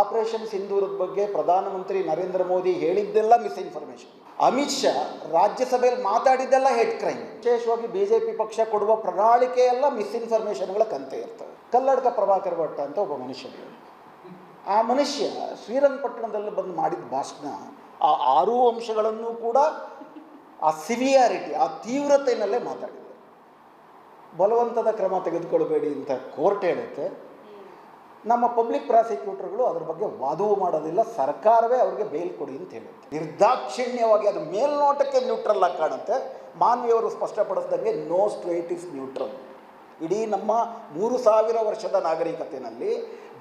Operation ಸಿಂಧೂರದ ಬಗ್ಗೆ ಪ್ರಧಾನಮಂತ್ರಿ ನರೇಂದ್ರ ಮೋದಿ ಹೇಳಿದ್ದೆಲ್ಲ ಮಿಸ್ಇನ್ಫಾರ್ಮೇಷನ್. ಅಮಿತ್ ಶಾ ರಾಜ್ಯಸಭೆಯಲ್ಲಿ ಮಾತಾಡಿದ್ದೆಲ್ಲ ಹೆಡ್ ಕ್ರೈಮ್. ವಿಶೇಷವಾಗಿ ಬಿ ಜೆ ಪಿ ಪಕ್ಷ ಕೊಡುವ ಪ್ರಣಾಳಿಕೆ ಎಲ್ಲ ಮಿಸ್ಇನ್ಫಾರ್ಮೇಷನ್ಗಳ ಕಂತೆ ಇರ್ತವೆ ಕಲ್ಲಡ್ಕ ಪ್ರಭಾಕರ್ ಭಟ್ ಅಂತ ಒಬ್ಬ ಮನುಷ್ಯ ಆ ಮನುಷ್ಯ ಶ್ರೀರಂಗಪಟ್ಟಣದಲ್ಲಿ ಬಂದು ಮಾಡಿದ ಭಾಷಣ, ಆ ಆರು ಅಂಶಗಳನ್ನು ಕೂಡ ಆ ಸಿವಿಯಾರಿಟಿ, ಆ ತೀವ್ರತೆಯಲ್ಲೇ ಮಾತಾಡಿದ್ದಾರೆ. ಬಲವಂತದ ಕ್ರಮ ತೆಗೆದುಕೊಳ್ಬೇಡಿ ಅಂತ ಕೋರ್ಟ್ ಹೇಳುತ್ತೆ. ನಮ್ಮ ಪಬ್ಲಿಕ್ ಪ್ರಾಸಿಕ್ಯೂಟರ್ಗಳು ಅದ್ರ ಬಗ್ಗೆ ವಾದವೂ ಮಾಡೋದಿಲ್ಲ, ಸರ್ಕಾರವೇ ಅವ್ರಿಗೆ ಬೇಲ್ ಕೊಡಿ ಅಂತ ಹೇಳುತ್ತೆ. ನಿರ್ದಾಕ್ಷಿಣ್ಯವಾಗಿ ಅದು ಮೇಲ್ನೋಟಕ್ಕೆ ನ್ಯೂಟ್ರಲ್ ಆಗಿ ಕಾಣುತ್ತೆ. ಮಾನ್ವಿಯವರು ಸ್ಪಷ್ಟಪಡಿಸಿದಂಗೆ ನೋ ಸ್ಟ್ರೇಟ್ ಇಸ್ ನ್ಯೂಟ್ರಲ್ ಇಡೀ ನಮ್ಮ ಮೂರು ಸಾವಿರ ವರ್ಷದ ನಾಗರಿಕತೆಯಲ್ಲಿ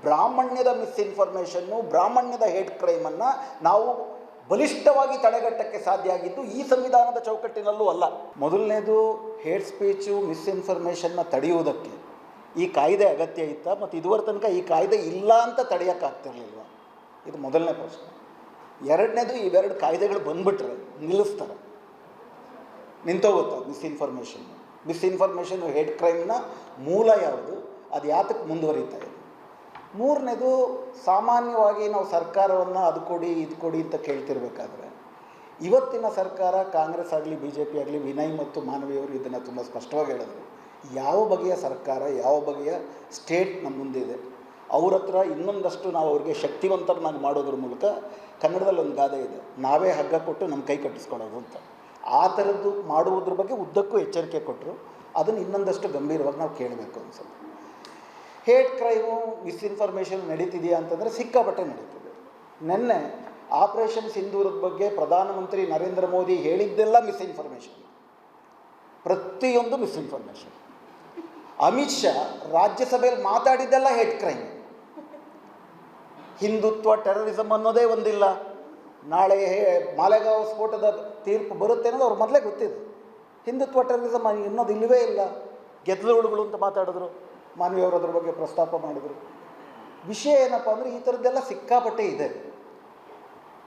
ಬ್ರಾಹ್ಮಣ್ಯದ ಮಿಸ್ಇನ್ಫಾರ್ಮೇಷನ್ನು ಬ್ರಾಹ್ಮಣ್ಯದ ಹೇಟ್ ಕ್ರೈಮನ್ನು ನಾವು ಬಲಿಷ್ಠವಾಗಿ ತಡೆಗಟ್ಟಕ್ಕೆ ಸಾಧ್ಯ ಆಗಿದ್ದು ಈ ಸಂವಿಧಾನದ ಚೌಕಟ್ಟಿನಲ್ಲೂ ಅಲ್ಲ. ಮೊದಲನೇದು ಹೇಟ್ ಸ್ಪೀಚು ಮಿಸ್ಇನ್ಫಾರ್ಮೇಷನ್ನ ತಡೆಯುವುದಕ್ಕೆ. ಈ ಕಾಯ್ದೆ ಅಗತ್ಯ ಇತ್ತ ಮತ್ತು ಇದುವರೆ ತನಕ ಈ ಕಾಯ್ದೆ ಇಲ್ಲ ಅಂತ ತಡೆಯೋಕ್ಕಾಗ್ತಿರ್ಲಿಲ್ವ ಇದು ಮೊದಲನೇ ಪ್ರಶ್ನೆ. ಎರಡನೇದು ಇವೆರಡು ಕಾಯ್ದೆಗಳು ಬಂದ್ಬಿಟ್ರೆ ನಿಲ್ಲಿಸ್ತಾರೆ. ನಿಂತೋಗುತ್ತೆ ಮಿಸ್ಇನ್ಫಾರ್ಮೇಷನ್. ಮಿಸ್ಇನ್ಫಾರ್ಮೇಷನ್ ಹೇಟ್ ಕ್ರೈಮ್ನ ಮೂಲ ಯಾವುದು? ಅದು ಯಾತಕ್ಕೆ ಮುಂದುವರಿತಾ ಮೂರನೇದು ಸಾಮಾನ್ಯವಾಗಿ ನಾವು ಸರ್ಕಾರವನ್ನು ಅದು ಕೊಡಿ, ಇದು ಕೊಡಿ ಅಂತ ಕೇಳ್ತಿರ್ಬೇಕಾದ್ರೆ, ಇವತ್ತಿನ ಸರ್ಕಾರ ಕಾಂಗ್ರೆಸ್ ಆಗಲಿ ಬಿ ಜೆ ಪಿ ಆಗಲಿ, ವಿನಯ್ ಮತ್ತು ಮಾನವಿಯವರು ಇದನ್ನು ತುಂಬ ಸ್ಪಷ್ಟವಾಗಿ ಹೇಳಿದ್ರು. ಯಾವ ಬಗೆಯ ಸರ್ಕಾರ, ಯಾವ ಬಗೆಯ ಸ್ಟೇಟ್ ನಮ್ಮ ಮುಂದಿದೆ ಅವ್ರ ಹತ್ರ ಇನ್ನೊಂದಷ್ಟು ನಾವು ಅವ್ರಿಗೆ ಶಕ್ತಿವಂತರನ್ನಾಗಿ ಮಾಡೋದ್ರ ಮೂಲಕ ಕನ್ನಡದಲ್ಲಿ ಒಂದು ಗಾದೆ ಇದೆ. ನಾವೇ ಹಗ್ಗ ಕೊಟ್ಟು ನಮ್ಮ ಕೈ ಕಟ್ಟಿಸ್ಕೊಳ್ಳೋದು ಅಂತ. ಆ ಥರದ್ದು ಮಾಡುವುದ್ರ ಬಗ್ಗೆ ಉದ್ದಕ್ಕೂ ಎಚ್ಚರಿಕೆ ಕೊಟ್ಟರು ಅದನ್ನು ಇನ್ನೊಂದಷ್ಟು ಗಂಭೀರವಾಗಿ ನಾವು ಕೇಳಬೇಕು ಅನ್ಸುತ್ತೆ. ಹೇಟ್ ಕ್ರೈಮು ಮಿಸ್ಇನ್ಫಾರ್ಮೇಷನ್ ನಡೀತಿದೆಯಾ ಅಂತಂದರೆ ಸಿಕ್ಕಾಪಟ್ಟೆ ನಡೀತದೆ. ನಿನ್ನೆ ಆಪರೇಷನ್ ಸಿಂಧೂರದ ಬಗ್ಗೆ ಪ್ರಧಾನಮಂತ್ರಿ ನರೇಂದ್ರ ಮೋದಿ ಹೇಳಿದ್ದೆಲ್ಲ ಮಿಸ್ಇನ್ಫಾರ್ಮೇಷನ್. ಪ್ರತಿಯೊಂದು ಮಿಸ್ಇನ್ಫಾರ್ಮೇಷನ್. ಅಮಿತ್ ಶಾ ರಾಜ್ಯಸಭೆಯಲ್ಲಿ ಮಾತಾಡಿದ್ದೆಲ್ಲ ಹೇಟ್ ಕ್ರೈಮ್ ಹಿಂದುತ್ವ ಟೆರರಿಸಮ್ ಅನ್ನೋದೇ ಒಂದಿಲ್ಲ. ನಾಳೆ ಮಾಲೆಗಾಂವ್ ಸ್ಫೋಟದ ತೀರ್ಪು ಬರುತ್ತೆ ಅನ್ನೋದು ಅವ್ರು ಮೊದಲೇ ಗೊತ್ತಿದೆ. ಹಿಂದುತ್ವ ಟೆರರಿಸಮ್ ಅನ್ನೋದು ಇಲ್ಲವೇ ಇಲ್ಲ. ಗೆದ್ದಲುಗಳು ಅಂತ ಮಾತಾಡಿದ್ರು. ಮಾನವಿಯವರು ಅದ್ರ ಬಗ್ಗೆ ಪ್ರಸ್ತಾಪ ಮಾಡಿದರು. ವಿಷಯ ಏನಪ್ಪ ಅಂದರೆ ಈ ಥರದ್ದೆಲ್ಲ ಸಿಕ್ಕಾಪಟ್ಟೆ ಇದೆ.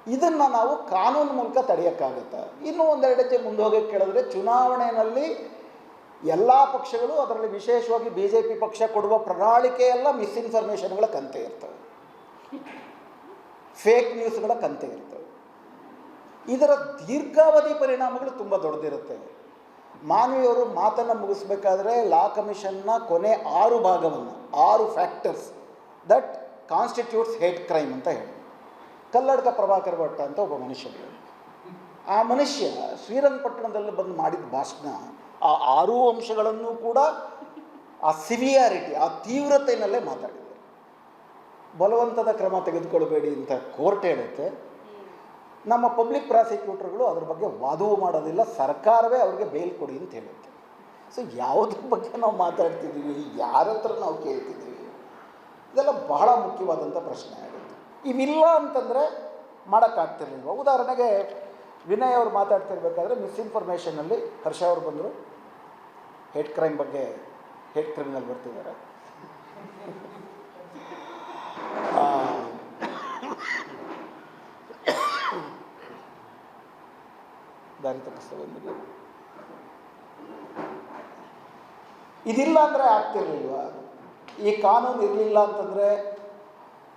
ಇದನ್ನು ನಾವು ಕಾನೂನು ಮೂಲಕ ತಡೆಯೋಕ್ಕಾಗುತ್ತೆ? ಇನ್ನೂ ಒಂದೆರಡು ಹೆಜ್ಜೆ ಮುಂದೆ ಹೋಗೋಕ್ಕೆ ಕೇಳಿದ್ರೆ ಚುನಾವಣೆಯಲ್ಲಿ ಎಲ್ಲ ಪಕ್ಷಗಳು ಅದರಲ್ಲಿ ವಿಶೇಷವಾಗಿ ಬಿ ಜೆ ಪಿ ಪಕ್ಷ ಕೊಡುವ ಪ್ರಣಾಳಿಕೆಯೆಲ್ಲ ಮಿಸ್ಇನ್ಫಾರ್ಮೇಷನ್ಗಳ ಕಂತೆ ಇರ್ತವೆ. ಫೇಕ್ ನ್ಯೂಸ್ಗಳ ಕಂತೆ ಇರ್ತವೆ. ಇದರ ದೀರ್ಘಾವಧಿ ಪರಿಣಾಮಗಳು ತುಂಬ ದೊಡ್ಡದಿರುತ್ತೆ. ಮಾನವಿಯವರು ಮಾತನ್ನು ಮುಗಿಸ್ಬೇಕಾದ್ರೆ ಲಾ ಕಮಿಷನ್ನ ಕೊನೆ ಆರು ಭಾಗವನ್ನು, ಆರು factors that constitutes hate crime ಅಂತ ಹೇಳಿ. ಕಲ್ಲಡ್ಕ ಪ್ರಭಾಕರ್ ಭಟ್ಟ ಅಂತ ಒಬ್ಬ ಮನುಷ್ಯ ಆ ಮನುಷ್ಯ ಶ್ರೀರಂಗಪಟ್ಟಣದಲ್ಲಿ ಬಂದು ಮಾಡಿದ ಭಾಷಣ, ಆ ಆರು ಅಂಶಗಳನ್ನು ಕೂಡ ಆ ಸಿವಿಯಾರಿಟಿ, ಆ ತೀವ್ರತೆಯಲ್ಲೇ ಮಾತಾಡಿದ್ದಾರೆ. ಬಲವಂತದ ಕ್ರಮ ತೆಗೆದುಕೊಳ್ಬೇಡಿ ಅಂತ ಕೋರ್ಟ್ ಹೇಳುತ್ತೆ. ನಮ್ಮ ಪಬ್ಲಿಕ್ ಪ್ರಾಸಿಕ್ಯೂಟರ್ಗಳು ಅದ್ರ ಬಗ್ಗೆ ವಾದವೂ ಮಾಡೋದಿಲ್ಲ, ಸರ್ಕಾರವೇ ಅವ್ರಿಗೆ ಬೇಲ್ ಕೊಡಿ ಅಂತ ಹೇಳುತ್ತೆ. ಸೊ ಯಾವುದ್ರ ಬಗ್ಗೆ ನಾವು ಮಾತಾಡ್ತಿದ್ದೀವಿ, ಯಾರ ಹತ್ರ ನಾವು ಕೇಳ್ತಿದ್ದೀವಿ, ಇದೆಲ್ಲ ಬಹಳ ಮುಖ್ಯವಾದಂಥ ಪ್ರಶ್ನೆ ಆಗುತ್ತೆ. ಇವಿಲ್ಲ ಅಂತಂದರೆ ಮಾಡೋಕ್ಕಾಗ್ತಿರ್ಲಿಲ್ವ? ಉದಾಹರಣೆಗೆ ವಿನಯ್ ಅವರು ಮಾತಾಡ್ತಿರ್ಬೇಕಾದ್ರೆ ಮಿಸ್ಇನ್ಫಾರ್ಮೇಷನಲ್ಲಿ ಹರ್ಷ ಅವರು ಬಂದರು. ಹೇಟ್ ಕ್ರೈಮ್ ಬಗ್ಗೆ ಹೇಟ್ ಕ್ರೈಮ್ನಲ್ಲಿ ಬರ್ತಿದ್ದಾರೆ. ದಾರಿ ತಪ್ಪಿಸ್ತವೆ ಬಂದಿದೆ. ಇದಿಲ್ಲ ಅಂದರೆ ಆಗ್ತಿರ್ಲಿಲ್ವಾ? ಈ ಕಾನೂನು ಇರಲಿಲ್ಲ ಅಂತಂದರೆ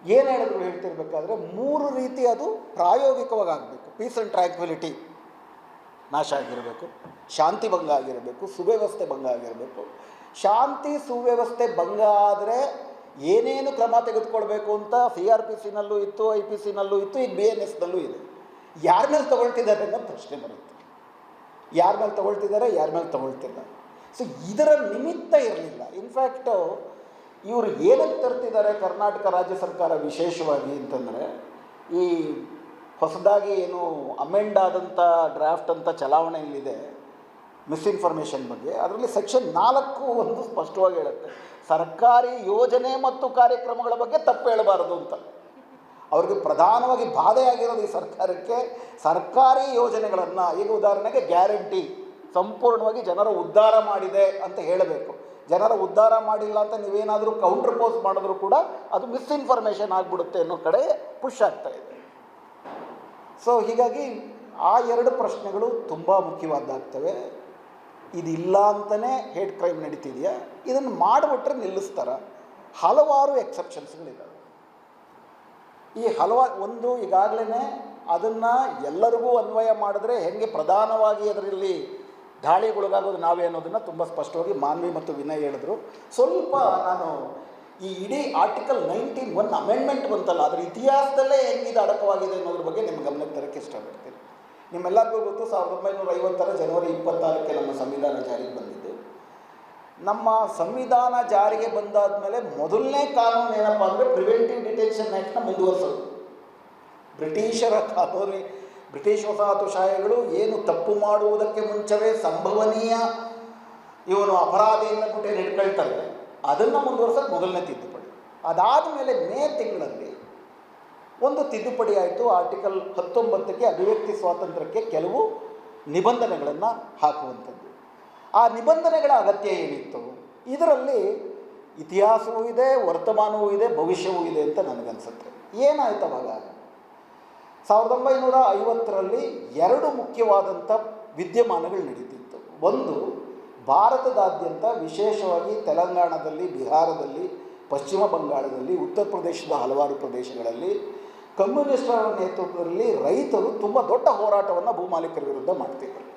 ಏನು ಹೇಳಿದ್ರು ಹೇಳ್ತಿರ್ಬೇಕಾದ್ರೆ ಮೂರು ರೀತಿ ಅದು ಪ್ರಾಯೋಗಿಕವಾಗಿ ಆಗಬೇಕು ಪೀಸ್ ಆ್ಯಂಡ್ ಟ್ರ್ಯಾಂಕ್ವಿಲಿಟಿ ನಾಶ ಆಗಿರಬೇಕು. ಶಾಂತಿ ಭಂಗ ಆಗಿರಬೇಕು. ಸುವ್ಯವಸ್ಥೆ ಭಂಗ ಆಗಿರಬೇಕು. ಶಾಂತಿ, ಸುವ್ಯವಸ್ಥೆ ಭಂಗ ಆದರೆ ಏನೇನು ಕ್ರಮ ತೆಗೆದುಕೊಳ್ಬೇಕು ಅಂತ ಸಿ ಆರ್ ಪಿ ಸಿನಲ್ಲೂ ಇತ್ತು ಐ ಪಿ ಸಿನಲ್ಲೂ ಇತ್ತು, ಈಗ ಬಿ ಎನ್ ಎಸ್ನಲ್ಲೂ ಇದೆ. ಯಾರ ಮೇಲೆ ತಗೊಳ್ತಿದ್ದಾರೆ ಅನ್ನೋ ಪ್ರಶ್ನೆ ಬರುತ್ತೆ. ಯಾರ ಮೇಲೆ ತಗೊಳ್ತಿದ್ದಾರೆ, ಯಾರ ಮೇಲೆ ತಗೊಳ್ತಿಲ್ಲ. ಸೊ ಇದರ ನಿಮಿತ್ತ ಇರಲಿಲ್ಲ. ಇನ್ಫ್ಯಾಕ್ಟು ಇವರು ಏನಕ್ಕೆ ತರ್ತಿದ್ದಾರೆ ಕರ್ನಾಟಕ ರಾಜ್ಯ ಸರ್ಕಾರ ವಿಶೇಷವಾಗಿ ಅಂತಂದರೆ, ಈ ಹೊಸದಾಗಿ ಏನು ಅಮೆಂಡ್ ಆದಂಥ ಡ್ರಾಫ್ಟ್ ಅಂತ ಚಲಾವಣೆಯಲ್ಲಿದೆ ಮಿಸ್ಇನ್ಫಾರ್ಮೇಷನ್ ಬಗ್ಗೆ, ಅದರಲ್ಲಿ ಸೆಕ್ಷನ್ ನಾಲ್ಕು ಒಂದು ಸ್ಪಷ್ಟವಾಗಿ ಹೇಳುತ್ತೆ. ಸರ್ಕಾರಿ ಯೋಜನೆ ಮತ್ತು ಕಾರ್ಯಕ್ರಮಗಳ ಬಗ್ಗೆ ತಪ್ಪು ಹೇಳಬಾರದು ಅಂತ. ಅವ್ರಿಗೆ ಪ್ರಧಾನವಾಗಿ ಬಾಧೆಯಾಗಿರೋದು ಈ ಸರ್ಕಾರಕ್ಕೆ, ಸರ್ಕಾರಿ ಯೋಜನೆಗಳನ್ನು, ಈಗ ಉದಾಹರಣೆಗೆ ಗ್ಯಾರಂಟಿ, ಸಂಪೂರ್ಣವಾಗಿ ಜನರ ಉದ್ಧಾರ ಮಾಡಿದೆ ಅಂತ ಹೇಳಬೇಕು. ಜನರ ಉದ್ಧಾರ ಮಾಡಿಲ್ಲ ಅಂತ ನೀವೇನಾದರೂ ಕೌಂಟರ್ ಪೋಸ್ ಮಾಡಿದ್ರು ಕೂಡ ಅದು ಮಿಸ್ಇನ್ಫಾರ್ಮೇಷನ್ ಆಗಿಬಿಡುತ್ತೆ ಅನ್ನೋ ಕಡೆ ಪುಷ್ ಆಗ್ತಾ ಇದೆ. ಸೊ ಹೀಗಾಗಿ ಆ ಎರಡು ಪ್ರಶ್ನೆಗಳು ತುಂಬ ಮುಖ್ಯವಾದಾಗ್ತವೆ ಇದಿಲ್ಲ ಅಂತಲೇ ಹೇಟ್ ಕ್ರೈಮ್ ನಡೀತಿದೆಯಾ? ಇದನ್ನು ಮಾಡಿಬಿಟ್ರೆ ನಿಲ್ಲಿಸ್ತಾರ. ಹಲವಾರು ಎಕ್ಸೆಪ್ಷನ್ಸ್ಗಳಿದ್ದಾವೆ ಈ ಹಲವಾರು ಒಂದು ಈಗಾಗಲೇ ಅದನ್ನು ಎಲ್ಲರಿಗೂ ಅನ್ವಯ ಮಾಡಿದ್ರೆ ಹೆಂಗೆ ಪ್ರಧಾನವಾಗಿ ಅದರಲ್ಲಿ ದಾಳಿಗೊಳಗಾಗೋದು ನಾವೇ ಅನ್ನೋದನ್ನು ತುಂಬ ಸ್ಪಷ್ಟವಾಗಿ ಮಾನ್ವಿ ಮತ್ತು ವಿನಯ್ ಹೇಳಿದ್ರು. ಸ್ವಲ್ಪ ನಾನು ಈ ಇಡೀ ಆರ್ಟಿಕಲ್ ನೈನ್ಟೀನ್ ಒನ್ ಅಮೆಂಡ್ಮೆಂಟ್ ಬಂತಲ್ಲ, ಅದರ ಇತಿಹಾಸದಲ್ಲೇ ಹೆಂಗಿದೆ, ಅಡಕವಾಗಿದೆ ಅನ್ನೋದ್ರ ಬಗ್ಗೆ ನಿಮ್ಮ ಗಮನಕ್ಕೆ ತರಕ್ಕೆ ಇಷ್ಟಪಡ್ತೀನಿ. ನಿಮ್ಮೆಲ್ಲರಿಗೂ ಗೊತ್ತು, ಸಾವಿರದ ಒಂಬೈನೂರ ಐವತ್ತರ ಜನವರಿ ಇಪ್ಪತ್ತಾರಕ್ಕೆ ನಮ್ಮ ಸಂವಿಧಾನ ಜಾರಿಗೆ ಬಂದಿದ್ದು. ನಮ್ಮ ಸಂವಿಧಾನ ಜಾರಿಗೆ ಬಂದಾದ ಮೇಲೆ ಮೊದಲನೇ ಕಾನೂನು ಏನಪ್ಪ ಅಂದರೆ ಪ್ರಿವೆಂಟಿವ್ ಡಿಟೆನ್ಷನ್ ಆ್ಯಕ್ಟ್ನ ಮುಂದುವರಿಸೋದು. ಬ್ರಿಟಿಷರ ಕಾನೂನು ಬ್ರಿಟಿಷ್ ವಸಾಹತುಶಾಹಿಗಳು ಏನು ತಪ್ಪು ಮಾಡುವುದಕ್ಕೆ ಮುಂಚವೇ ಸಂಭವನೀಯ ಇವನು ಅಪರಾಧಿಯನ್ನು ಮುಟ್ಟೆ ಹಿಡ್ಕೊಳ್ತಾರೆ. ಅದನ್ನು ಮುಂದುವರ್ಸೋದು ಮೊದಲನೇ ತಿದ್ದುಪಡಿ. ಅದಾದ ಮೇಲೆ ಮೇ ತಿಂಗಳಲ್ಲಿ ಒಂದು ತಿದ್ದುಪಡಿ ಆಯಿತು. ಆರ್ಟಿಕಲ್ ಹತ್ತೊಂಬತ್ತಕ್ಕೆ ಅಭಿವ್ಯಕ್ತಿ ಸ್ವಾತಂತ್ರ್ಯಕ್ಕೆ ಕೆಲವು ನಿಬಂಧನೆಗಳನ್ನು ಹಾಕುವಂಥದ್ದು. ಆ ನಿಬಂಧನೆಗಳ ಅಗತ್ಯ ಏನಿತ್ತು? ಇದರಲ್ಲಿ ಇತಿಹಾಸವೂ ಇದೆ, ವರ್ತಮಾನವೂ ಇದೆ, ಭವಿಷ್ಯವೂ ಇದೆ ಅಂತ ನನಗನ್ಸುತ್ತೆ. ಏನಾಯ್ತು ಅವಾಗ? ಸಾವಿರದ ಒಂಬೈನೂರ ಐವತ್ತರಲ್ಲಿ ಎರಡು ಮುಖ್ಯವಾದಂಥ ವಿದ್ಯಮಾನಗಳು ನಡೀತಿತ್ತು. ಒಂದು, ಭಾರತದಾದ್ಯಂತ ವಿಶೇಷವಾಗಿ ತೆಲಂಗಾಣದಲ್ಲಿ, ಬಿಹಾರದಲ್ಲಿ, ಪಶ್ಚಿಮ ಬಂಗಾಳದಲ್ಲಿ, ಉತ್ತರ ಪ್ರದೇಶದ ಹಲವಾರು ಪ್ರದೇಶಗಳಲ್ಲಿ ಕಮ್ಯುನಿಸ್ಟರ ನೇತೃತ್ವದಲ್ಲಿ ರೈತರು ತುಂಬ ದೊಡ್ಡ ಹೋರಾಟವನ್ನು ಭೂಮಾಲೀಕರ ವಿರುದ್ಧ ಮಾಡ್ತಿದ್ದರು.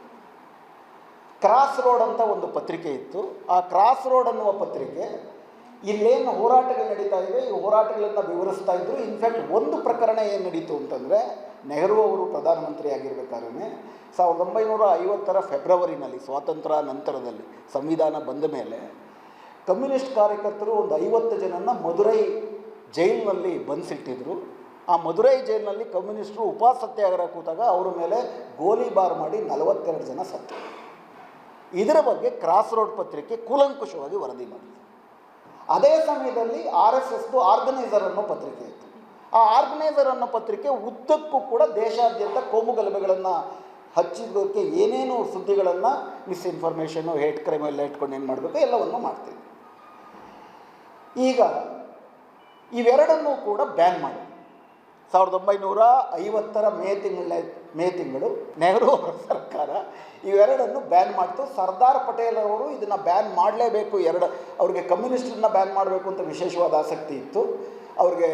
ಕ್ರಾಸ್ ರೋಡ್ ಅಂತ ಒಂದು ಪತ್ರಿಕೆ ಇತ್ತು. ಆ ಕ್ರಾಸ್ ರೋಡ್ ಅನ್ನುವ ಪತ್ರಿಕೆ ಇಲ್ಲೇನು ಹೋರಾಟಗಳು ನಡೀತಾ ಇವೆ, ಈ ಹೋರಾಟಗಳನ್ನು ವಿವರಿಸ್ತಾ ಇದ್ದರು ಇನ್ಫ್ಯಾಕ್ಟ್ ಒಂದು ಪ್ರಕರಣ ಏನು ನಡೀತು ಅಂತಂದರೆ, ನೆಹರು ಅವರು ಪ್ರಧಾನಮಂತ್ರಿ ಆಗಿರಬೇಕಾದ್ರೆ ಸಾವಿರದ ಒಂಬೈನೂರ ಐವತ್ತರ ಫೆಬ್ರವರಿನಲ್ಲಿ, ಸ್ವಾತಂತ್ರ್ಯ ನಂತರದಲ್ಲಿ, ಸಂವಿಧಾನ ಬಂದ ಮೇಲೆ ಕಮ್ಯುನಿಸ್ಟ್ ಕಾರ್ಯಕರ್ತರು ಒಂದು ಐವತ್ತು ಜನನ ಮಧುರೈ ಜೈಲಿನಲ್ಲಿ ಬಂಧಿಸಿಟ್ಟಿದ್ರು ಆ ಮಧುರೈ ಜೈಲಿನಲ್ಲಿ ಕಮ್ಯುನಿಸ್ಟರು ಉಪವಾಸ ಸತ್ಯಾಗ್ರಹ ಕೂತಾಗ ಅವರ ಮೇಲೆ ಗೋಲಿಬಾರ್ ಮಾಡಿ ನಲವತ್ತೆರಡು ಜನ ಸತ್ತು. ಇದರ ಬಗ್ಗೆ ಕ್ರಾಸ್ ರೋಡ್ ಪತ್ರಿಕೆ ಕೂಲಂಕುಷವಾಗಿ ವರದಿ ಮಾಡಿದೆ. ಅದೇ ಸಮಯದಲ್ಲಿ ಆರ್ ಎಸ್ ಎಸ್ದು ಆರ್ಗನೈಸರ್ ಅನ್ನೋ ಪತ್ರಿಕೆ ಇತ್ತು. ಆ ಆರ್ಗನೈಸರ್ ಅನ್ನೋ ಪತ್ರಿಕೆ ಉದ್ದಕ್ಕೂ ಕೂಡ ದೇಶಾದ್ಯಂತ ಕೋಮು ಗಲಭೆಗಳನ್ನು ಹಚ್ಚಿದ್ದಕ್ಕೆ ಏನೇನು ಸುದ್ದಿಗಳನ್ನು ಮಿಸ್ಇನ್ಫಾರ್ಮೇಷನ್ನು ಹೇಟ್ ಕ್ರೈಮ್ ಎಲ್ಲ ಇಟ್ಕೊಂಡು ಏನು ಮಾಡಬೇಕು ಎಲ್ಲವನ್ನು ಮಾಡ್ತೀವಿ ಈಗ ಇವೆರಡನ್ನೂ ಕೂಡ ಬ್ಯಾನ್ ಮಾಡಿ. ಸಾವಿರದ ಒಂಬೈನೂರ ಐವತ್ತರ ಮೇ ತಿಂಗಳ, ಮೇ ತಿಂಗಳು ನೆಹರು ಅವರ ಸರ್ಕಾರ. ಇವೆರಡನ್ನು ಬ್ಯಾನ್ ಮಾಡ್ತು. ಸರ್ದಾರ್ ಪಟೇಲ್ ಅವರು ಇದನ್ನು ಬ್ಯಾನ್ ಮಾಡಲೇಬೇಕು. ಎರಡು, ಅವ್ರಿಗೆ ಕಮ್ಯುನಿಸ್ಟನ್ನ ಬ್ಯಾನ್ ಮಾಡಬೇಕು ಅಂತ ವಿಶೇಷವಾದ ಆಸಕ್ತಿ ಇತ್ತು. ಅವ್ರಿಗೆ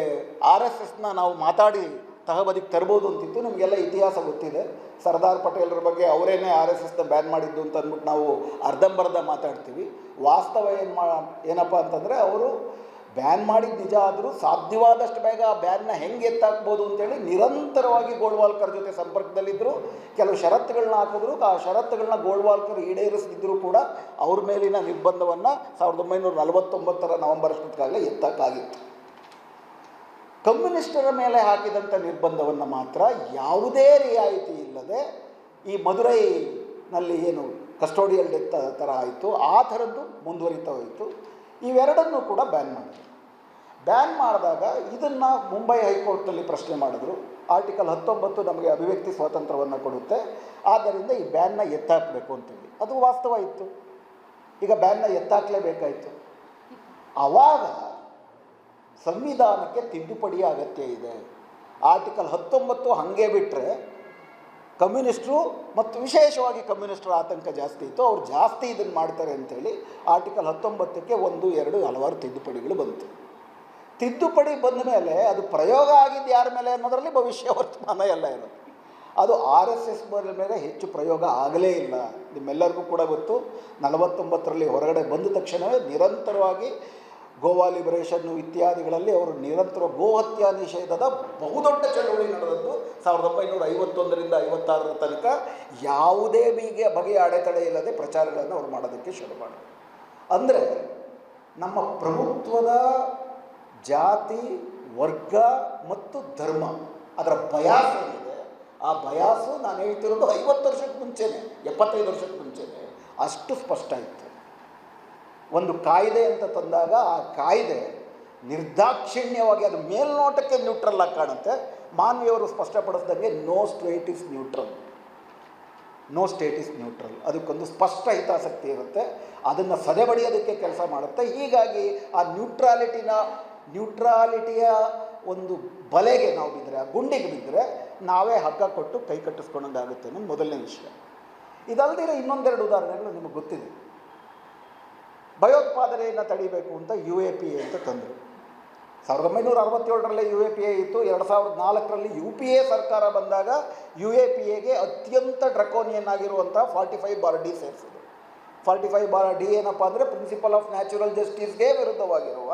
ಆರ್ ಎಸ್ ಎಸ್ನ ನಾವು ಮಾತಾಡಿ ತಹಬದಿಗೆ ತರ್ಬೋದು ಅಂತಿತ್ತು. ನಮಗೆಲ್ಲ ಇತಿಹಾಸ ಗೊತ್ತಿದೆ. ಸರ್ದಾರ್ ಪಟೇಲರ ಬಗ್ಗೆ ಅವರೇನೇ ಆರ್ ಎಸ್ ಎಸ್ನ ಬ್ಯಾನ್ ಮಾಡಿದ್ದು ಅಂತ ಅಂದ್ಬಿಟ್ಟು ನಾವು ಅರ್ಧಂಬರ್ಧ ಮಾತಾಡ್ತೀವಿ. ವಾಸ್ತವ ಏನು ಮಾ, ಏನಪ್ಪ ಅಂತಂದರೆ ಅವರು ಬ್ಯಾನ್ ಮಾಡಿದ ನಿಜ ಆದರೂ ಸಾಧ್ಯವಾದಷ್ಟು ಬೇಗ ಆ ಬ್ಯಾನ್ನ ಹೆಂಗೆ ಎತ್ತಾಕ್ಬೋದು ಅಂತೇಳಿ ನಿರಂತರವಾಗಿ ಗೋಳ್ವಾಲ್ಕರ್ ಜೊತೆ ಸಂಪರ್ಕದಲ್ಲಿದ್ದರು ಕೆಲವು ಷರತ್ತುಗಳನ್ನ ಹಾಕಿದ್ರು. ಆ ಷರತ್ತುಗಳನ್ನ ಗೋಳ್ವಾಲ್ಕರ್ ಈಡೇರಿಸಿದ್ರು ಕೂಡ ಅವ್ರ ಮೇಲಿನ ನಿರ್ಬಂಧವನ್ನು ಸಾವಿರದ ಒಂಬೈನೂರ ನಲವತ್ತೊಂಬತ್ತರ ನವಂಬರ್ ಅಷ್ಟೊತ್ತಿಗಾಗಲೇ ಎತ್ತಕ್ಕಾಗಿತ್ತು. ಕಮ್ಯುನಿಸ್ಟರ ಮೇಲೆ ಹಾಕಿದಂಥ ನಿರ್ಬಂಧವನ್ನು ಮಾತ್ರ ಯಾವುದೇ ರಿಯಾಯಿತಿ ಇಲ್ಲದೆ ಈ ಮಧುರೈನಲ್ಲಿ ಏನು ಕಸ್ಟೋಡಿಯಲ್ ಡೆತ್ ಥರ ಆಯಿತು. ಆ ಥರದ್ದು ಮುಂದುವರಿತಾ ಹೋಯಿತು. ಇವೆರಡನ್ನೂ ಕೂಡ ಬ್ಯಾನ್ ಮಾಡಿದ್ರು. ಬ್ಯಾನ್ ಮಾಡಿದಾಗ ಇದನ್ನು ಮುಂಬೈ ಹೈಕೋರ್ಟ್ನಲ್ಲಿ ಪ್ರಶ್ನೆ ಮಾಡಿದ್ರು. ಆರ್ಟಿಕಲ್ ಹತ್ತೊಂಬತ್ತು ನಮಗೆ ಅಭಿವ್ಯಕ್ತಿ ಸ್ವಾತಂತ್ರ್ಯವನ್ನು ಕೊಡುತ್ತೆ. ಆದ್ದರಿಂದ ಈ ಬ್ಯಾನ್ನ ಎತ್ತಾಕಬೇಕು ಅಂತೇಳಿ. ಅದು ವಾಸ್ತವ ಇತ್ತು ಈಗ ಬ್ಯಾನ್ನ ಎತ್ತಾಕಲೇಬೇಕಾಯಿತು. ಆವಾಗ ಸಂವಿಧಾನಕ್ಕೆ ತಿದ್ದುಪಡಿಯ ಅಗತ್ಯ ಇದೆ. ಆರ್ಟಿಕಲ್ ಹತ್ತೊಂಬತ್ತು ಹಾಗೆ ಬಿಟ್ಟರೆ ಕಮ್ಯುನಿಸ್ಟ್ರು ಮತ್ತು ವಿಶೇಷವಾಗಿ ಕಮ್ಯುನಿಸ್ಟರ ಆತಂಕ ಜಾಸ್ತಿ ಇತ್ತು. ಅವ್ರು ಜಾಸ್ತಿ ಇದನ್ನು ಮಾಡ್ತಾರೆ ಅಂಥೇಳಿ ಆರ್ಟಿಕಲ್ ಹತ್ತೊಂಬತ್ತಕ್ಕೆ ಒಂದು, ಎರಡು ಹಲವಾರು ತಿದ್ದುಪಡಿಗಳು ಬಂತು. ತಿದ್ದುಪಡಿ ಬಂದ ಮೇಲೆ ಅದು ಪ್ರಯೋಗ ಆಗಿದ್ದು ಯಾರ ಮೇಲೆ ಅನ್ನೋದರಲ್ಲಿ ಭವಿಷ್ಯ ವರ್ತಮಾನ ಎಲ್ಲ ಇರುತ್ತೆ. ಅದು ಆರ್ ಎಸ್ ಎಸ್ ಮೇಲೆ ಹೆಚ್ಚು ಪ್ರಯೋಗ ಆಗಲೇ ಇಲ್ಲ. ನಿಮ್ಮೆಲ್ಲರಿಗೂ ಕೂಡ ಗೊತ್ತು, ನಲವತ್ತೊಂಬತ್ತರಲ್ಲಿ ಹೊರಗಡೆ ಬಂದ ತಕ್ಷಣವೇ ನಿರಂತರವಾಗಿ ಗೋವಾ ಲಿಬರೇಷನ್ನು ಇತ್ಯಾದಿಗಳಲ್ಲಿ ಅವರು ನಿರಂತರ ಗೋಹತ್ಯಾ ನಿಷೇಧದ ಬಹುದೊಡ್ಡ ಚಳವಳಿ ನಡೆದದ್ದು ಸಾವಿರದ ಒಂಬೈನೂರ ಐವತ್ತೊಂದರಿಂದ ಐವತ್ತಾರರ ತನಕ. ಯಾವುದೇ ಬೀಗೆ, ಬಗೆಯ ಅಡೆತಡೆ ಇಲ್ಲದೆ ಪ್ರಚಾರಗಳನ್ನು ಅವರು ಮಾಡೋದಕ್ಕೆ ಶುರು ಮಾಡಿದರು. ಅಂದರೆ ನಮ್ಮ ಪ್ರಭುತ್ವದ ಜಾತಿ, ವರ್ಗ ಮತ್ತು ಧರ್ಮ, ಅದರ ಬಯಾಸ ಏನಿದೆ, ಆ ಬಯಾಸು ನಾನು ಹೇಳ್ತಿರೋದು ಐವತ್ತು ವರ್ಷಕ್ಕೆ ಮುಂಚೆನೆ, ಎಪ್ಪತ್ತೈದು ವರ್ಷಕ್ಕೆ ಮುಂಚೆನೆ. ಅಷ್ಟು ಸ್ಪಷ್ಟ ಇತ್ತು. ಒಂದು ಕಾಯ್ದೆ ಅಂತ ತಂದಾಗ ಆ ಕಾಯ್ದೆ ನಿರ್ದಾಕ್ಷಿಣ್ಯವಾಗಿ ಅದು ಮೇಲ್ನೋಟಕ್ಕೆ ನ್ಯೂಟ್ರಲ್ ಆಗಿ ಕಾಣುತ್ತೆ. ಮಾನವಿಯವರು ಸ್ಪಷ್ಟಪಡಿಸ್ದಂಗೆ no state is neutral no state is neutral ಅದಕ್ಕೊಂದು ಸ್ಪಷ್ಟ ಹಿತಾಸಕ್ತಿ ಇರುತ್ತೆ. ಅದನ್ನು ಸದೆಬಡಿಯೋದಕ್ಕೆ ಕೆಲಸ ಮಾಡುತ್ತೆ. ಹೀಗಾಗಿ ಆ ನ್ಯೂಟ್ರಾಲಿಟಿನ ನ್ಯೂಟ್ರಾಲಿಟಿಯ ಒಂದು ಬಲೆಗೆ ನಾವು ಬಿದ್ದರೆ ಆ ಗುಂಡಿಗೆ ಬಿದ್ದರೆ ನಾವೇ ಹಗ್ಗ ಕೊಟ್ಟು ಕೈ ಕಟ್ಟಿಸ್ಕೊಂಡಂಗಾಗುತ್ತೆ ಅನ್ನೋದು ಮೊದಲನೇ ವಿಷಯ. ಇದಲ್ಲದಿರೋ ಇನ್ನೊಂದೆರಡು ಉದಾಹರಣೆಗಳು ನಿಮಗೆ ಗೊತ್ತಿದೆ. ಭಯೋತ್ಪಾದನೆಯನ್ನು ತಡಿಬೇಕು ಅಂತ ಯು ಎ ಪಿ ಎ ಅಂತ ತಂದರು. ಸಾವಿರದ ಒಂಬೈನೂರ ಅರವತ್ತೇಳರಲ್ಲೇ ಯು ಎ ಪಿ ಎ ಇತ್ತು, ಎರಡು ಸಾವಿರದ ನಾಲ್ಕರಲ್ಲಿ ಯು ಪಿ ಎ ಸರ್ಕಾರ ಬಂದಾಗ ಯು ಎ ಪಿ ಎಗೆ ಅತ್ಯಂತ ಡ್ರಕೋನಿಯನ್ ಆಗಿರುವಂಥ ಫಾರ್ಟಿ ಫೈವ್ ಬಾರ್ ಡಿ ಸೇರಿಸಿದೆ ಫಾರ್ಟಿ ಫೈವ್ ಬಾರ್ ಡಿ ಏನಪ್ಪ ಅಂದರೆ ಪ್ರಿನ್ಸಿಪಲ್ ಆಫ್ ನ್ಯಾಚುರಲ್ ಜಸ್ಟಿಸ್ಗೆ ವಿರುದ್ಧವಾಗಿರುವ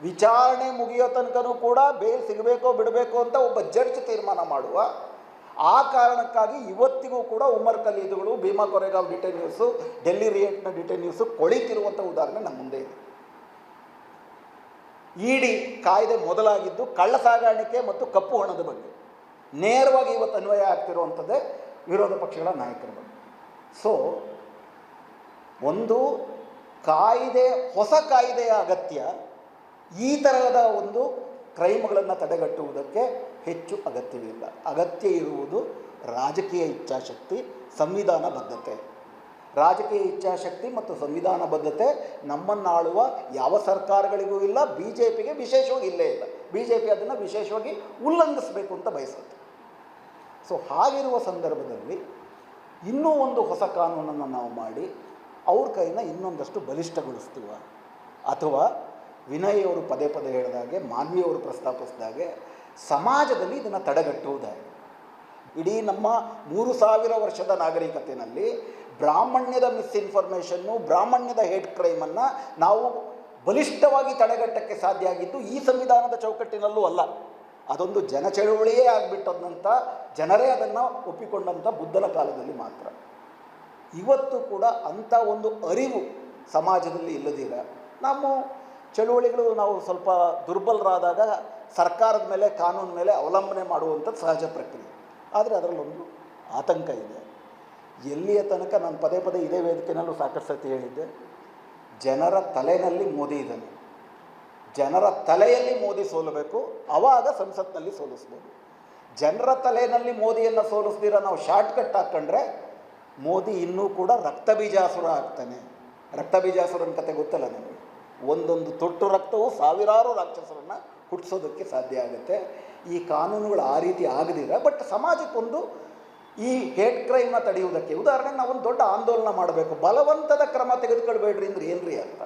ವಿಚಾರಣೆ ಮುಗಿಯೋ ತನಕನೂ ಕೂಡ ಬೇಲ್ ಸಿಗಬೇಕೋ ಬಿಡಬೇಕು ಅಂತ ಒಬ್ಬ ಜಡ್ಜ್ ತೀರ್ಮಾನ ಮಾಡುವ ಆ ಕಾರಣಕ್ಕಾಗಿ ಇವತ್ತಿಗೂ ಕೂಡ ಉಮರ್ ಖಲೀದುಗಳು ಭೀಮಾ ಕೊರೆಗಾವ್ ಡಿಟೈನ್ಯೂಸು ಡೆಲ್ಲಿ ರಿಯೇಟ್ನ ಡಿಟೈನ್ಯೂಸು ಕೊಳಿತಿರುವಂಥ ಉದಾಹರಣೆ ನಮ್ಮ ಮುಂದೆ ಇದೆ. ಇಡಿ ಕಾಯ್ದೆ ಮೊದಲಾಗಿದ್ದು ಕಳ್ಳ ಸಾಗಾಣಿಕೆ ಮತ್ತು ಕಪ್ಪು ಹಣದ ಬಗ್ಗೆ. ನೇರವಾಗಿ ಇವತ್ತು ಅನ್ವಯ ಆಗ್ತಿರುವಂಥದ್ದೇ ವಿರೋಧ ಪಕ್ಷಗಳ ನಾಯಕರ ಬಗ್ಗೆ. ಸೊ ಒಂದು ಕಾಯ್ದೆ, ಹೊಸ ಕಾಯ್ದೆಯ ಅಗತ್ಯ ಈ ತರಹದ ಒಂದು ಕ್ರೈಮ್ಗಳನ್ನು ತಡೆಗಟ್ಟುವುದಕ್ಕೆ ಹೆಚ್ಚು ಅಗತ್ಯವಿಲ್ಲ. ಅಗತ್ಯ ಇರುವುದು ರಾಜಕೀಯ ಇಚ್ಛಾಶಕ್ತಿ, ಸಂವಿಧಾನ ಬದ್ಧತೆ. ರಾಜಕೀಯ ಇಚ್ಛಾಶಕ್ತಿ ಮತ್ತು ಸಂವಿಧಾನ ಬದ್ಧತೆ ನಮ್ಮನ್ನಾಳುವ ಯಾವ ಸರ್ಕಾರಗಳಿಗೂ ಇಲ್ಲ ಬಿ ಜೆ ಪಿಗೆ ವಿಶೇಷವಾಗಿ ಇಲ್ಲೇ ಇಲ್ಲ. ಬಿ ಜೆ ಪಿ ಅದನ್ನು ವಿಶೇಷವಾಗಿ ಉಲ್ಲಂಘಿಸಬೇಕು ಅಂತ ಬಯಸುತ್ತೆ. ಸೊ ಹಾಗಿರುವ ಸಂದರ್ಭದಲ್ಲಿ ಇನ್ನೂ ಒಂದು ಹೊಸ ಕಾನೂನನ್ನು ನಾವು ಮಾಡಿ, ಅವ್ರ ಕೈನ ಇನ್ನೊಂದಷ್ಟು ಬಲಿಷ್ಠಗೊಳಿಸ್ತೀವ? ಅಥವಾ ವಿನಯ್ ಅವರು ಪದೇ ಪದೇ ಹೇಳಿದಾಗೆ ಮಾನ್ವಿಯವರು ಪ್ರಸ್ತಾಪಿಸಿದಾಗೆ ಸಮಾಜದಲ್ಲಿ ಇದನ್ನು ತಡೆಗಟ್ಟುವುದೇ. ಇಡೀ ನಮ್ಮ ಮೂರು ಸಾವಿರ ವರ್ಷದ ನಾಗರಿಕತೆಯಲ್ಲಿ ಬ್ರಾಹ್ಮಣ್ಯದ ಮಿಸ್ಇನ್ಫಾರ್ಮೇಷನ್ನು, ಬ್ರಾಹ್ಮಣ್ಯದ ಹೇಟ್ ಕ್ರೈಮನ್ನು ನಾವು ಬಲಿಷ್ಠವಾಗಿ ತಡೆಗಟ್ಟಕ್ಕೆ ಸಾಧ್ಯ ಆಗಿದ್ದು ಈ ಸಂವಿಧಾನದ ಚೌಕಟ್ಟಿನಲ್ಲೂ ಅಲ್ಲ. ಅದೊಂದು ಜನ ಚಳುವಳಿಯೇ ಆಗಿಬಿಟ್ಟದಂಥ ಜನರೇ ಅದನ್ನು ಒಪ್ಪಿಕೊಂಡಂಥ ಬುದ್ಧನ ಕಾಲದಲ್ಲಿ ಮಾತ್ರ. ಇವತ್ತು ಕೂಡ ಅಂಥ ಒಂದು ಅರಿವು ಸಮಾಜದಲ್ಲಿ ಇಲ್ಲದಿಲ್ಲ ನಮ್ಮ ಚಳುವಳಿಗಳು ನಾವು ಸ್ವಲ್ಪ ದುರ್ಬಲರಾದಾಗ ಸರ್ಕಾರದ ಮೇಲೆ, ಕಾನೂನು ಮೇಲೆ ಅವಲಂಬನೆ ಮಾಡುವಂಥದ್ದು ಸಹಜ ಪ್ರಕ್ರಿಯೆ. ಆದರೆ ಅದರಲ್ಲೊಂದು ಆತಂಕ ಇದೆ. ಎಲ್ಲಿಯ ತನಕ ನಾನು ಪದೇ ಪದೇ ಇದೇ ವೇದಿಕೆಯಲ್ಲೂ ಸಾಕಷ್ಟು ಸತಿ ಹೇಳಿದ್ದೆ, ಜನರ ತಲೆಯಲ್ಲಿ ಮೋದಿ ಇದ್ದಾನೆ. ಜನರ ತಲೆಯಲ್ಲಿ ಮೋದಿ ಸೋಲಬೇಕು ಆವಾಗ ಸಂಸತ್ನಲ್ಲಿ ಸೋಲಿಸ್ಬೋದು. ಜನರ ತಲೆಯಲ್ಲಿ ಮೋದಿಯನ್ನು ಸೋಲಿಸ್ದಿರ ನಾವು ಶಾರ್ಟ್ ಕಟ್ ಹಾಕ್ಕೊಂಡ್ರೆ ಮೋದಿ ಇನ್ನೂ ಕೂಡ ರಕ್ತ ಬೀಜಾಸುರ ಆಗ್ತಾನೆ. ರಕ್ತ ಬೀಜಾಸುರನ ಕತೆ ಗೊತ್ತಲ್ಲ ನಿಮಗೆ? ಒಂದೊಂದು ತೊಟ್ಟು ರಕ್ತವು ಸಾವಿರಾರು ರಾಕ್ಷಸರನ್ನು ಹುಟ್ಟಿಸೋದಕ್ಕೆ ಸಾಧ್ಯ ಆಗುತ್ತೆ. ಈ ಕಾನೂನುಗಳು ಆ ರೀತಿ ಆಗದಿರ ಬಟ್ ಸಮಾಜಕ್ಕೊಂದು ಈ ಹೇಟ್ ಕ್ರೈಮ್ನ ತಡೆಯುವುದಕ್ಕೆ ಉದಾಹರಣೆಗೆ ಒಂದು ದೊಡ್ಡ ಆಂದೋಲನ ಮಾಡಬೇಕು. ಬಲವಂತದ ಕ್ರಮ ತೆಗೆದುಕೊಳ್ಬೇಡ್ರಿ ಅಂದ್ರೆ ಏನ್ರಿ ಅರ್ಥ?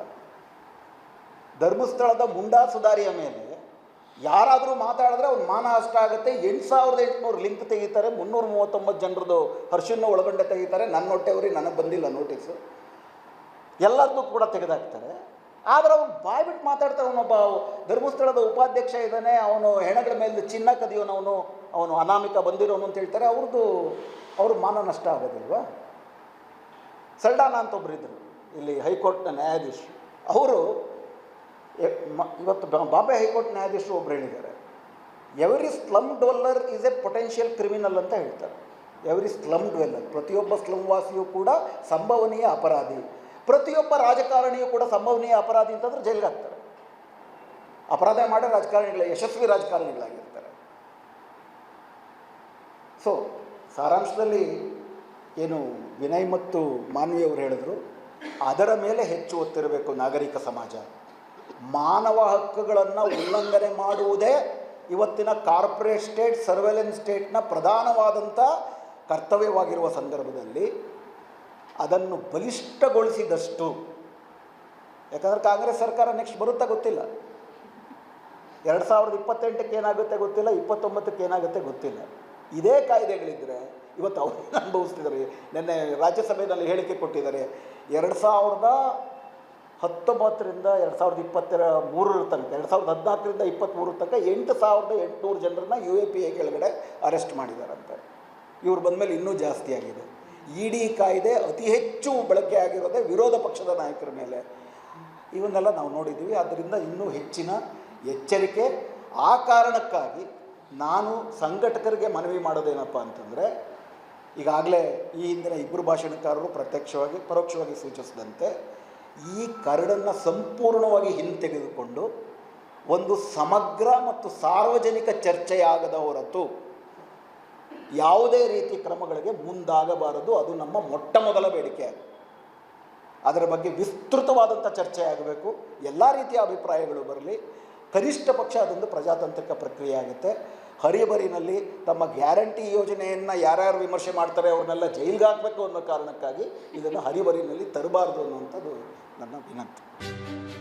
ಧರ್ಮಸ್ಥಳದ ಮುಂಡಾ ಸುಧಾರಿಯ ಮೇಲೆ ಯಾರಾದರೂ ಮಾತಾಡಿದ್ರೆ ಅವ್ನು ಮಾನ ಅಷ್ಟ ಆಗುತ್ತೆ. ಎಂಟು ಸಾವಿರದ ಎಂಟುನೂರು ಲಿಂಕ್ ತೆಗಿತಾರೆ. ಮುನ್ನೂರ ಮೂವತ್ತೊಂಬತ್ತು ಜನರದು ಹರ್ಷನ್ನು ಒಳಗೊಂಡೆ ತೆಗಿತಾರೆ. ನನ್ನ ಹೊಟ್ಟೆವ್ರಿಗೆ ನನಗೆ ಬಂದಿಲ್ಲ ನೋಟಿಸು ಎಲ್ಲರದ್ದು ಕೂಡ ತೆಗೆದಾಕ್ತಾರೆ. ಆದರೆ ಅವನು ಬಾಯ್ಬಿಟ್ಟು ಮಾತಾಡ್ತಾರೆ ಅವನೊಬ್ಬ. ಧರ್ಮಸ್ಥಳದ ಉಪಾಧ್ಯಕ್ಷ ಇದ್ದಾನೆ, ಅವನು ಹೆಣಗಳ ಮೇಲೆ ಚಿನ್ನ ಕದಿಯೋನವನು ಅವನು ಅನಾಮಿಕ ಬಂದಿರೋನು ಅಂತ ಹೇಳ್ತಾರೆ. ಅವ್ರದ್ದು ಅವ್ರ ಮಾನ ನಷ್ಟ ಆಗೋದಿಲ್ವಾ? ಸಲ್ಡಾನ ಅಂತ ಒಬ್ರು ಇದ್ದರು ಇಲ್ಲಿ ಹೈಕೋರ್ಟ್ನ ನ್ಯಾಯಾಧೀಶರು. ಅವರು ಇವತ್ತು ಬಾಂಬೆ ಹೈಕೋರ್ಟ್ ನ್ಯಾಯಾಧೀಶರು ಒಬ್ರು ಹೇಳಿದ್ದಾರೆ. Every slum dweller is a potential criminal ಅಂತ ಹೇಳ್ತಾರೆ. ಎವ್ರಿ ಸ್ಲಮ್ ಡ್ವೆಲ್ಲರ್ ಪ್ರತಿಯೊಬ್ಬ ಸ್ಲಮ್ ವಾಸಿಯೂ ಕೂಡ ಸಂಭವನೀಯ ಅಪರಾಧಿ. ಪ್ರತಿಯೊಬ್ಬ ರಾಜಕಾರಣಿಯೂ ಕೂಡ ಸಂಭವನೀಯ ಅಪರಾಧಿ ಅಂತಂದ್ರೆ ಜೈಲಿಗೆ ಹಾಕ್ತಾರೆ. ಅಪರಾಧ ಮಾಡೋ ರಾಜಕಾರಣಿಗಳ, ಯಶಸ್ವಿ ರಾಜಕಾರಣಿಗಳಾಗಿರ್ತಾರೆ. ಸೊ ಸಾರಾಂಶದಲ್ಲಿ ಏನು ವಿನಯ್ ಮತ್ತು ಮಾನ್ವಿಯವರು ಹೇಳಿದ್ರು, ಅದರ ಮೇಲೆ ಹೆಚ್ಚು ಒತ್ತಿರಬೇಕು ನಾಗರಿಕ ಸಮಾಜ. ಮಾನವ ಹಕ್ಕುಗಳನ್ನು ಉಲ್ಲಂಘನೆ ಮಾಡುವುದೇ ಇವತ್ತಿನ ಕಾರ್ಪೊರೇಟ್ ಸ್ಟೇಟ್ ಸರ್ವೆಲೆನ್ಸ್ ಸ್ಟೇಟ್ನ ಪ್ರಧಾನವಾದಂಥ ಕರ್ತವ್ಯವಾಗಿರುವ ಸಂದರ್ಭದಲ್ಲಿ ಅದನ್ನು ಬಲಿಷ್ಠಗೊಳಿಸಿದಷ್ಟು. ಯಾಕಂದರೆ ಕಾಂಗ್ರೆಸ್ ಸರ್ಕಾರ ನೆಕ್ಸ್ಟ್ ಬರುತ್ತಾ ಗೊತ್ತಿಲ್ಲ. ಎರಡು ಸಾವಿರದ ಇಪ್ಪತ್ತೆಂಟಕ್ಕೆ ಏನಾಗುತ್ತೆ ಗೊತ್ತಿಲ್ಲ, ಇಪ್ಪತ್ತೊಂಬತ್ತಕ್ಕೆ ಏನಾಗುತ್ತೆ ಗೊತ್ತಿಲ್ಲ. ಇದೇ ಕಾಯ್ದೆಗಳಿದ್ದರೆ ಇವತ್ತು ಅವರು ಅನುಭವಿಸ್ತಿದ್ದಾರೆ? ನಿನ್ನೆ ರಾಜ್ಯಸಭೆಯಲ್ಲಿ ಹೇಳಿಕೆ ಕೊಟ್ಟಿದ್ದಾರೆ. ಎರಡು ಸಾವಿರದ ಹತ್ತೊಂಬತ್ತರಿಂದ ಎರಡು ಸಾವಿರದ ಇಪ್ಪತ್ತರ ಮೂರರ ತನಕ, ಎರಡು ಸಾವಿರದ ಹದಿನಾಲ್ಕರಿಂದ ಇಪ್ಪತ್ತ್ಮೂರರ ತನಕ ಎಂಟು ಸಾವಿರದ ಎಂಟುನೂರು ಜನರನ್ನ ಯು ಎ ಪಿ ಎ ಕೆಳಗಡೆ ಅರೆಸ್ಟ್ ಮಾಡಿದಾರಂತೆ. ಇವ್ರು ಬಂದಮೇಲೆ ಇನ್ನೂ ಜಾಸ್ತಿ ಆಗಿದೆ. ಇಡಿ ಕಾಯ್ದೆ ಅತಿ ಹೆಚ್ಚು ಬಳಕೆ ಆಗಿರೋದೇ ವಿರೋಧ ಪಕ್ಷದ ನಾಯಕರ ಮೇಲೆ. ಇವನ್ನೆಲ್ಲ ನಾವು ನೋಡಿದ್ದೀವಿ. ಆದ್ದರಿಂದ ಇನ್ನೂ ಹೆಚ್ಚಿನ ಎಚ್ಚರಿಕೆ. ಆ ಕಾರಣಕ್ಕಾಗಿ ನಾನು ಸಂಘಟಕರಿಗೆ ಮನವಿ ಮಾಡೋದೇನಪ್ಪ ಅಂತಂದರೆ, ಈಗಾಗಲೇ ಈ ಹಿಂದಿನ ಇಬ್ಬರು ಭಾಷಣಕಾರರು ಪ್ರತ್ಯಕ್ಷವಾಗಿ, ಪರೋಕ್ಷವಾಗಿ ಸೂಚಿಸಿದಂತೆ ಈ ಕರಡನ್ನು ಸಂಪೂರ್ಣವಾಗಿ ಹಿಂತೆಗೆದುಕೊಂಡು ಒಂದು ಸಮಗ್ರ ಮತ್ತು ಸಾರ್ವಜನಿಕ ಚರ್ಚೆಯಾಗದ ಹೊರತು ಯಾವುದೇ ರೀತಿ ಕ್ರಮಗಳಿಗೆ ಮುಂದಾಗಬಾರದು. ಅದು ನಮ್ಮ ಮೊಟ್ಟ ಮೊದಲ ಬೇಡಿಕೆ. ಅದರ ಬಗ್ಗೆ ವಿಸ್ತೃತವಾದಂಥ ಚರ್ಚೆ ಆಗಬೇಕು ಎಲ್ಲ ರೀತಿಯ ಅಭಿಪ್ರಾಯಗಳು ಬರಲಿ. ಕನಿಷ್ಠ ಪಕ್ಷ ಅದೊಂದು ಪ್ರಜಾತಾಂತ್ರಿಕ ಪ್ರಕ್ರಿಯೆ ಆಗುತ್ತೆ. ಹರಿಬರಿನಲ್ಲಿ ತಮ್ಮ ಗ್ಯಾರಂಟಿ ಯೋಜನೆಯನ್ನು ಯಾರ್ಯಾರು ವಿಮರ್ಶೆ ಮಾಡ್ತಾರೆ ಅವ್ರನ್ನೆಲ್ಲ ಜೈಲಿಗೆ ಹಾಕಬೇಕು ಅನ್ನೋ ಕಾರಣಕ್ಕಾಗಿ ಇದನ್ನು ಹರಿಬರಿನಲ್ಲಿ ತರಬಾರ್ದು ಅನ್ನುವಂಥದ್ದು ನನ್ನ ವಿನಂತಿ.